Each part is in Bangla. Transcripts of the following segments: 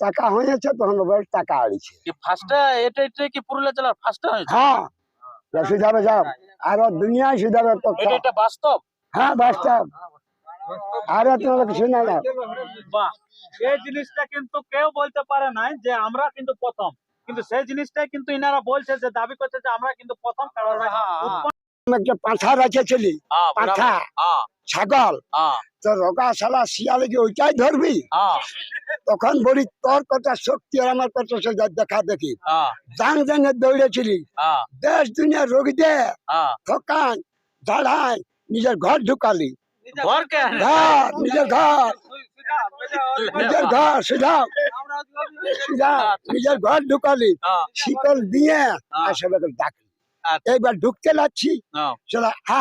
টাকা হয়েছে তখন ওবার টাকা আড়িছে কি ফার্স্টে এটা এটা কি পুরুলিয়া জেলার ফার্স্টে হয়েছে? হ্যাঁ। সুধাবে যাও। আর দুনিয়ায় সুধাবে তো এটা এটা বাস্তব? হ্যাঁ বাস্তব। আর তোমার কিছু না না বাহ। এই জিনিসটা কিন্তু কেউ বলতে পারে নাই যে আমরা কিন্তু প্রথম। কিন্তু সেই জিনিসটাই কিন্তু ইনারা বলছে যে দাবি করছে যে আমরা কিন্তু প্রথম কারণ একটা পাঁঠা রেখেছিলি পাঁঠা ছাগল। তো রোগা শালা শিয়ালে কি ওইটাই ধরবি? তখন বলি তোর কথা শক্তি আর আমার কত সে দেখা দেখি? জান জানে দৌড়েছিলি। দেশ দুনিয়া রোগীদের থকান দাঁড়ায় নিজের ঘর ঢুকালি। ঘর ঘর নিজের ঘর। নিজের ঘর সুধা সুধা নিজের ঘর ঢুকালি। শিকল দিয়ে। আর সবাইকে আচ্ছা। এইবার ঢুকতে লাগছি। হ্যাঁ সেটা আ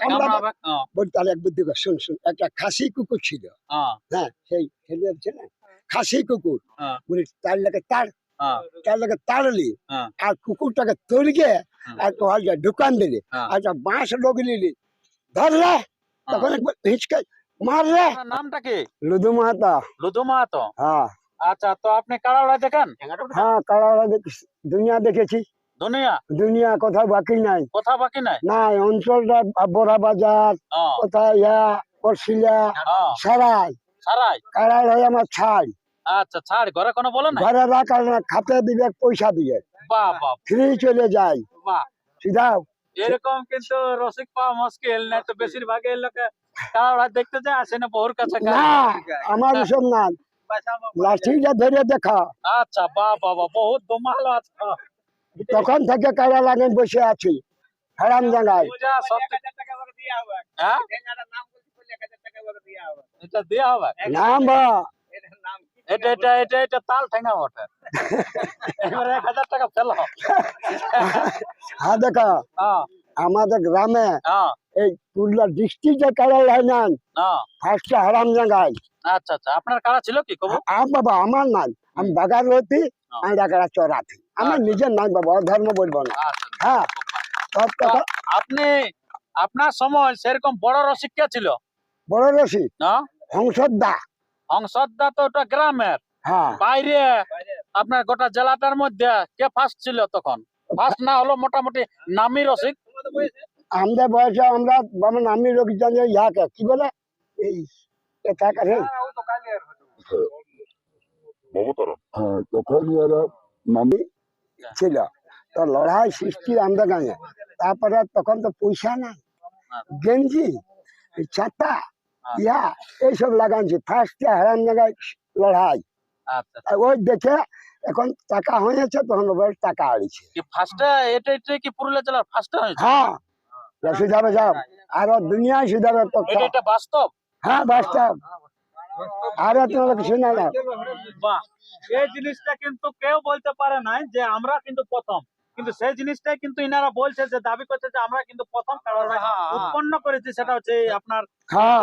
কামড়াবে কামড়াবে হ্যাঁ বলি তাহলে এক বুদ্ধি শুন শুন একটা খাসি কুকুর ছিল। হ্যাঁ হ্যাঁ সেই ছেলে আছে না? খাসি কুকুর। হ্যাঁ। বলি তার লাগে তার হ্যাঁ তার লাগে তাড়লি হ্যাঁ। আর কুকুরটাকে হুম। আর তোমার দোকান দিলি। হ্যাঁ। আচ্ছা বাঁশ লোক নিলি। ধরলে তখন একবার হিচকে মারলে নামটা কি? লুদু মাহাতা। লুধু মাহাতো? হ্যাঁ। আচ্ছা তো আপনি কাড়াওড়া দেখেন? হ্যাঁ কারা দুনিয়া দেখেছি। দুনিয়া? দুনিয়া কোথাও বাকি নাই। কথা বাকি নাই? নাই অঞ্চলটা বড়া বাজার কোথায় ইয়া করছিলা সারাই। সারাই? কারাই হয় আমার ছাই। আচ্ছা ছাড় ঘরে কোনো বলে না ঘরে রাখার না খাতে দিবে পয়সা দিয়ে। বাহ বাহ। ফ্রি চলে যায় বাহ। এরকম কিন্তু রসিক পাওয়া মুশকিল না তো বেশিরভাগ এই লোকে দেখতে যায় আসে না বহুর কাছে আমার সব না লাঠিটা ধরে দেখা। আচ্ছা বাহ বাহ বহুত দমাল আছে। তখন থেকে কারা লাগে বসে আছি। হারাম সব হ্যাঁ? এটা নাম বা এটা এটা এটা এটা তাল ঠেঙ্গা বটে। এবারে এক হাজার টাকা ফেলো। হ্যাঁ দেখা। হ্যাঁ। আমাদের গ্রামে হ্যাঁ। এই পুরুলিয়া ডিস্ট্রিক্টে কারা না ফার্স্টে হারাম জায়গায় আচ্ছা আচ্ছা। আপনার কারা ছিল কি কবু? আম বাবা আমার নাই। আমি বাগার রতি। আমি ডাকারা চড়াতি। আমার আচ্ছা। নিজের নাই বাবা অধর্ম বলব না। আচ্ছা হ্যাঁ তখন তখন আপনি আপনার সময় সেরকম বড় রসিক কে ছিল? বড় রশি না? হংসদা। হংসদা তো ওটা গ্রামের। হ্যাঁ। বাইরে আপনার গোটা জেলাটার মধ্যে কে ফার্স্ট ছিল তখন? ফার্স্ট না হলো মোটামুটি নামি রসিক? আমাদের বয়সে আমরা বাবা নামি লোক জানে ইয়াকে কি বলে? এই এটা কাছে? হ্যাঁ তখন ওরা নামি ছিল। তো লড়াই সৃষ্টি আমাদের গাঁয়ে তারপরে তখন তো পয়সা নাই। গেঞ্জি ছাতা ইয়া এইসব লাগানছি ফার্স্ট হারাম জায়গায় লড়াই। আচ্ছা আর ওই দেখে এখন টাকা হয়েছে তখন ওবার টাকা আড়িছে কি এটা এটা কি পুরুলিয়া জেলার ফার্স্টে হয়েছে? হ্যাঁ। সুধাবে যাও। আর দুনিয়ায় সুধাবে এটা এটা বাস্তব? হ্যাঁ বাস্তব। আর তোমার কিছু না না। বাহ এই জিনিসটা কিন্তু কেউ বলতে পারে নাই যে আমরা কিন্তু প্রথম। কিন্তু সেই জিনিসটাই কিন্তু ইনারা বলছে যে দাবি করছে যে আমরা কিন্তু প্রথম উৎপন্ন করেছি সেটা হচ্ছে আপনার হ্যাঁ।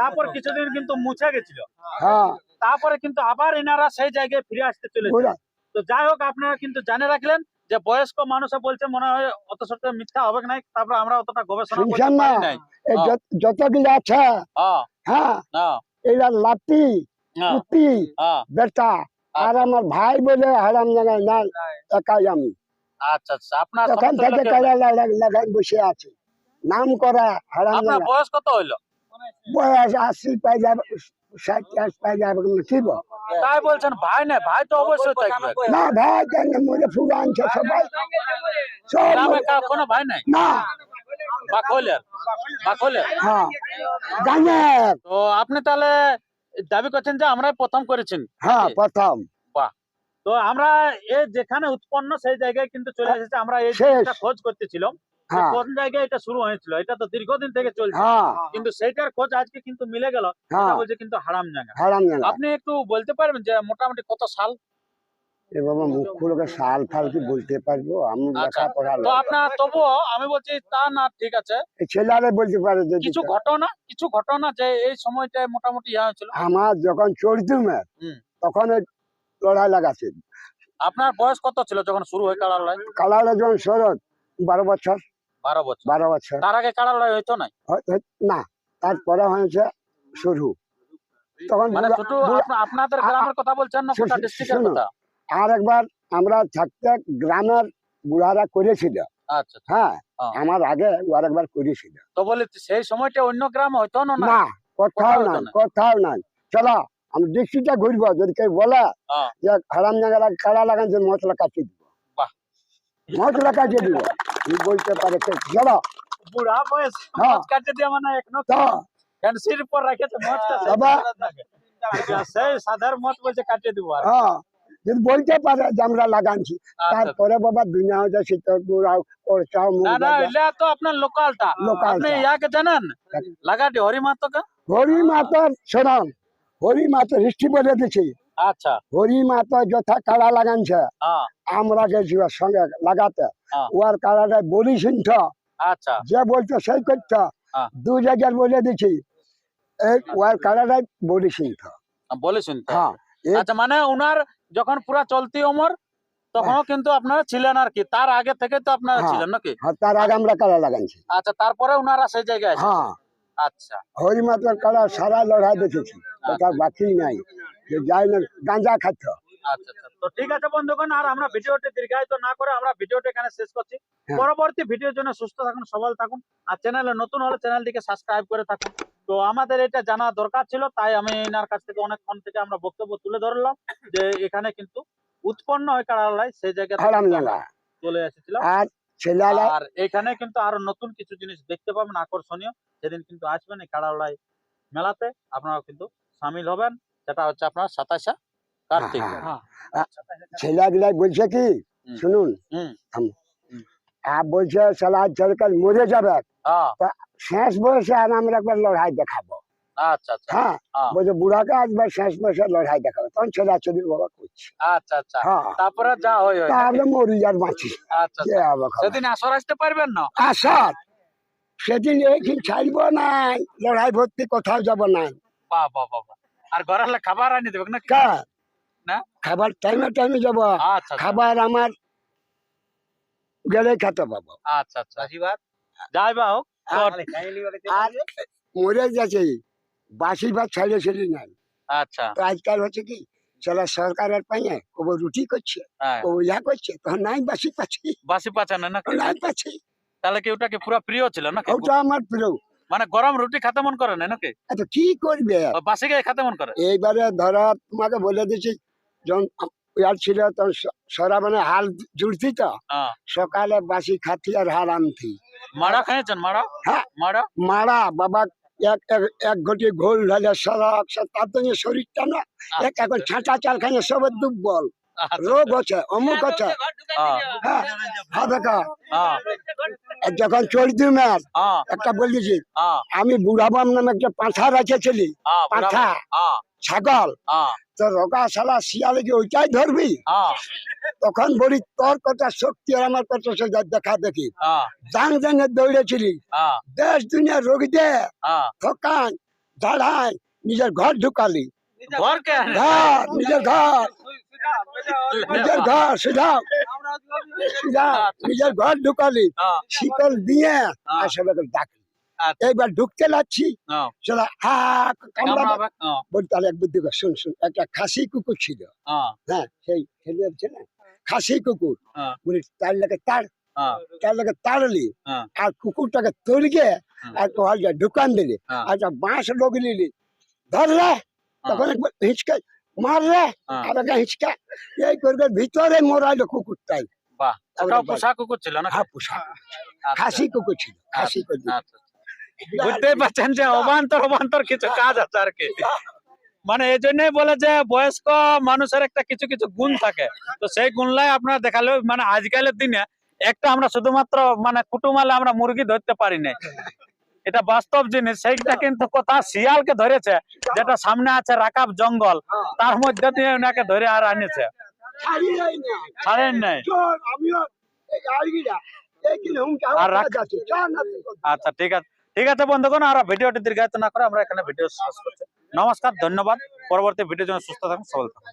তারপর কিছুদিন কিন্তু মুছে গেছিল। হ্যাঁ। তারপরে কিন্তু আবার এনারা সেই জায়গায় ফিরে আসতে চলেছে। তো যাই হোক আপনারা কিন্তু জানে রাখলেন যে বয়স্ক মানুষে বলছে মনে হয় অত সত্য মিথ্যা হবে না তারপর আমরা অতটা গবেষণা নাই। হ্যাঁ। যতগুলো আছে হ্যাঁ। হ্যাঁ। হ্যাঁ। এরা লাতি হ্যাঁ। পুতি হ্যাঁ। বেটা। আর আমার ভাই বলে হারাম জায়গায় নাই একাই আমি। আচ্ছা আচ্ছা। আপনার তখন থেকে লাগাই বসে আছে। নাম করা হারাম আপনার বয়স কত হইল? বয়স আশি পাই যাবে ষাট পাই যাবে কিন্তু তাই বলছেন ভাই না ভাই তো অবশ্যই থাকবে। না। ভাই কেন? মরে ফুলে আনছে সবাই। সব কোনো ভাই নাই? না। বাকলের বাকলের হ্যাঁ। তো আপনি তাহলে দাবি করছেন যে আমরাই প্রথম করেছেন? হ্যাঁ প্রথম। তো আমরা এই যেখানে উৎপন্ন সেই জায়গায় কিন্তু চলে এসেছে। আমরা এই। খোঁজ করতেছিলাম। হ্যাঁ। কোন জায়গায় এটা শুরু হয়েছিল? এটা তো দীর্ঘদিন থেকে চলছে। হ্যাঁ। কিন্তু সেইটার খোঁজ আজকে কিন্তু মিলে গেল। হ্যাঁ। বলছে কিন্তু হারাম জায়গা হারাম জায়গা আপনি একটু বলতে পারবেন যে মোটামুটি কত সাল? এ বাবা মুখগুলোকে সাল ফাল কি বলতে পারব? আমি আচ্ছা। লেখাপড়া তো আপনার তবুও আমি বলছি তা না ঠিক আছে। ছেলেরা বলতে পারে যদি কিছু ঘটনা কিছু ঘটনা যে এই সময়টায় মোটামুটি ইয়া হয়েছিল। আমার যখন তখন লড়াই লাগাছে আপনার বয়স কত ছিল যখন শুরু হয় কাড়া লড়াই? কালারে যখন শরৎ বারো বছর। বারো বছর। বারো বছর। তার আগে কাড়া লড়াই হইতো না না। তারপরে হয়েছে শুরু। তখন মানে শুধু আপনাদের গ্রামের কথা বলছেন না গোটা ডিস্ট্রিক্টের কথা? আর একবার আমরা থাকতে গ্রামের বুড়ারা করেছিল আচ্ছা আচ্ছা। হ্যাঁ হ্যাঁ। আমার আগে আর একবার করেছিল তো বলি সেই সময়টা অন্য গ্রাম হইতো না কোথাও না। কোথাও নাই চলো আমি ডিস্ট্রিক্টটা ঘুরবো যদি কেউ বলে হ্যাঁ। যে হারাম জায়গাটা কাড়া লাগান যে মশলা কাটিয়ে দিব। মশলা কাটিয়ে দিব বলতে পারে চলো বুড়া বয়স হ্যাঁ। মদ দিয়ে মানে এখনও তো ফ্যান্সির উপর রেখেছে মদটা সেই সাধারণ মদ বলছে কাটিয়ে দিব আর হ্যাঁ যদি বলতে পারে যে আমরা লাগানছি আচ্ছা। তারপরে বাবা দুনিয়া হয়ে যায় শীতলপুর না তো আপনার লোকালটা। ইয়াকে জানেন? লাগাটি মাতা হিস্ট্রি বলে দিছি। আচ্ছা। হরি মাতা যথা কাড়া লাগানছে। হ্যাঁ। আমরা গেছি ওর সঙ্গে লাগাতে। হ্যাঁ। ওর কাড়াটা বলি শুনছ? আচ্ছা। যে বলতো সেই করতো হ্যাঁ। দু জায়গার বলে দিছি। এই ওর কাড়াটাই বলি শুনছ। বলে হ্যাঁ। আচ্ছা মানে উনার যখন পুরা চলতি ওমর তখনও কিন্তু আপনারা ছিলেন আর কি। তার আগে থেকে তো আপনারা হ্যাঁ। ছিলেন নাকি? হ্যাঁ, তার আগে আমরা কাড়া লাগাইছি। আচ্ছা তারপরে উনারা সেই জায়গায় হ্যাঁ। আচ্ছা। হরি মাতার কাড়া সারা লড়াই দেখেছি। কোথাও বাকি নাই। যে যাই না গাঁজা খাচ্ছ আচ্ছা আচ্ছা। তো ঠিক আছে বন্ধুগণ আর আমরা ভিডিওটি দীর্ঘায়িত না করে আমরা ভিডিওটি এখানে শেষ করছি। হ্যাঁ। পরবর্তী ভিডিওর জন্য সুস্থ থাকুন সবল থাকুন আর চ্যানেলে নতুন হলে চ্যানেলটিকে সাবস্ক্রাইব করে থাকুন। তো আমাদের এটা জানা দরকার ছিল তাই আমি এনার কাছ থেকে অনেকক্ষণ থেকে আমরা বক্তব্য তুলে ধরলাম যে এখানে কিন্তু উৎপন্ন হয় কারালাই সেই জায়গায় জায়গা চলে এসেছিলাম। আর এখানে কিন্তু আরও নতুন কিছু জিনিস দেখতে পাবেন আকর্ষণীয়। সেদিন কিন্তু আসবেন এই কাড়ালাই মেলাতে আপনারা কিন্তু সামিল হবেন। সেটা হচ্ছে আপনার সাতাশা কার্তিক। হ্যাঁ, ছেলেগুলাই বলছে কি। শুনুন। আর বলছে সালা মরে যাবে। হ্যাঁ। শেষ বয়সে আর আমরা একবার লড়াই দেখাবো। আচ্ছা আচ্ছা। হ্যাঁ হ্যাঁ। বলছে বুড়াকে আসবার শেষ বয়সে লড়াই দেখাবো। তখন ছেলে চুরি বাবা করছে। আচ্ছা আচ্ছা। হ্যাঁ। তারপরে যা হয় তাহলে মরি আর বাঁচি। আচ্ছা আচ্ছা। সেদিন আসর আসতে পারবেন না? আসার? সেদিন এইদিন ছাড়ব নাই লড়াই ভর্তি কোথাও যাব নাই। বাহ বাহ বাহ বাহ। আর ঘরে খাবার আনি দেবে না কা? না? খাবার টাইমে টাইমে যাব। আচ্ছা আচ্ছা। খাবার আমার গেলে খেতে পাবো। আচ্ছা আচ্ছা। যাই বা হোক। আর আর মরে গেছে। বাসি ভাত ছেড়ে ছেড়ে নাই। আচ্ছা। আজকাল হচ্ছে কি চলো সরকারের পাইয়ে কবো রুটি করছে হ্যাঁ। কবো ইয়া করছে তখন নাই বাসি পাচ্ছি। বাসি পাচানো না নাই পাচ্ছি। তাহলে কি ওটা কি পুরো প্রিয় ছিল না ওটা আমার প্রিয়। মানে গরম রুটি খেতে মন করে না নাকি? এত কি করবে? বাসি গায়ে খেতে মন করে? এইবারে ধরো তোমাকে বলে দিচ্ছি যখন ইয়ার ছিল স- সরা মানে হাল জুড়তি তো। হ্যাঁ সকালে বাসি খাতি আর হাল আনতি মারা খেয়েছেন মারা? হ্যাঁ। মারা? মারা বাবা এক এক- ঘটি ঘোল ঢালে সারা তার জন্য শরীরটা না এক এখন ছাঁচা চাল খাইয়ে সব দুর্বল। আচ্ছা, রোগ হচ্ছে অমুক হচ্ছে হ্যাঁ, হ্যাঁ হ্যাঁ দেখা। হ্যাঁ, যখন চলতি ম্যাচ হ্যাঁ, একটা বলেছি হ্যাঁ, আমি বুড়াবাম নামে একটা পাঁঠা রেখেছিলি। হ্যাঁ, পাঁঠা হ্যাঁ, ছাগল। হ্যাঁ, তো রোগা শালা শিয়ালে কি ওইটাই ধরবি? হ্যাঁ, তখন বলি তোর কথা শক্তি আর আমার কথা দেখা দেখি। হ্যাঁ, জাং জাঙে দৌড়েছিলি। হ্যাঁ, দেশ দুনিয়া রোগ দে। হ্যাঁ। থকান দাঁড়ায় নিজের ঘর ঢুকালি। ঘর নিজের ঘর। নিজের ঘর সিধাও। সিধাও নিজের ঘর ঢুকালি। হ্যাঁ, শীতল দিয়ে হ্যাঁ। আর সবাইকে ডাকলি। এইবার ঢুকতে লাগছি হ্যাঁ, সেটা হা কামড়াবে কামড়াবে, হ্যাঁ, বলি তাহলে এক বুদ্ধি কর, শুন শুন একটা খাসি কুকুর ছিল হ্যাঁ, হ্যাঁ সেই ছেলে আছে না খাসি কুকুর হ্যাঁ। বলি তার লাগে তার হ্যাঁ, তার লাগে তাড়লি হ্যাঁ। আর কুকুরটাকে তড়িয়ে হুম। আর তোহার যা ঢুকান দিলি হ্যাঁ। আর যা বাঁশ লোক নিলি ধরলে তখন একবার হিঁচকে মারলে হ্যাঁ। আর একটা হিঁচকা এই করে ভিতরে মোরাইলো কুকুরটাই বাহ তারপরে ওটাও বাড়ি। পোষা কুকুর ছিল না হ্যাঁ, পোষা। খাসি কুকুর ছিল খাসি কুকুর আচ্ছা, বুঝতেই পারছেন যে অবান্তর অবান্তর কিছু কাজ আছে আর কি। মানে এই জন্যই বলে যে বয়স্ক মানুষের একটা কিছু কিছু গুণ থাকে। তো সেই গুণলাই আপনারা দেখালেও মানে আজকালের দিনে একটা আমরা শুধুমাত্র মানে কুটুমালে আমরা মুরগি ধরতে পারি না এটা বাস্তব জিনিস সেইটা কিন্তু কথা শিয়ালকে ধরেছে যেটা সামনে আছে রাকাব জঙ্গল তার মধ্যে দিয়ে ওনাকে ধরে আর আনেছে। ছাড়েন নাই। আচ্ছা ঠিক আছে। ঠিক আছে বন্ধুগণ, আর ভিডিওটি দীর্ঘায়িত না করে আমরা এখানে ভিডিও শেষ করছি। নমস্কার, ধন্যবাদ। পরবর্তী ভিডিও জন্য সুস্থ থাকুন, সবল থাকুন।